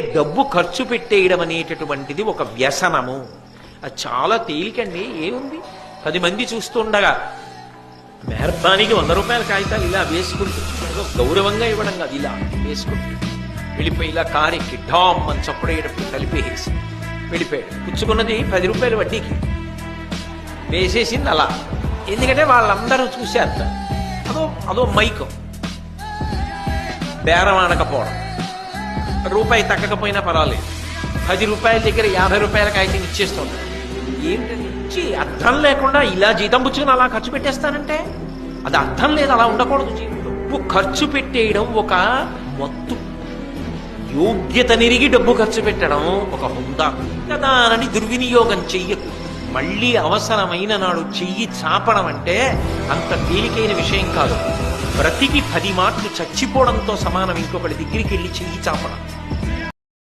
డబ్బు ఖర్చు పెట్టేయడం అనేటటువంటిది ఒక వ్యసనము. అది చాలా తేలికండి ఏముంది? పది మంది చూస్తుండగా మేర్బానికి వంద రూపాయల కాగితాలు ఇలా వేసుకుంటూ గౌరవంగా ఇవ్వడం కాదు ఇలా వేసుకుంటూ. వెళ్ళిపోయి ఇలా కారెక్కి డామ్ అని చప్పుడయ్యేటప్పుడు కలిపేసి వెళ్ళిపోయాడు. పుచ్చుకున్నది పది రూపాయల వడ్డీకి. వేసేసింది అలా. ఎందుకంటే వాళ్ళందరూ చూశారు. అదో అదో మైకం. బేరం అనకపోవడం రూపాయి తగ్గకపోయినా పర్వాలేదు. పది రూపాయల దగ్గర యాభై రూపాయల అయితే ఇచ్చేస్తుంది. ఏంటని ఇచ్చి అర్థం లేకుండా ఇలా జీతం పుచ్చుకుని అలా ఖర్చు పెట్టేస్తానంటే? అది అర్థం లేదు అలా ఉండకూడదు జీవితం డబ్బు ఖర్చు పెట్టేయడం ఒక మత్తు యోగ్యత నిరిగి డబ్బు ఖర్చు పెట్టడం ఒక హుందా. దానని దుర్వినియోగం చెయ్యకు. మళ్ళీ అవసరమైన నాడు చెయ్యి చాపడం అంటే అంత తేలికైన విషయం కాదు. బ్రతికి పది మార్కులు చచ్చిపోవడంతో సమానం ఇంకొకటి దగ్గరికి వెళ్ళి చెయ్యి చాపడం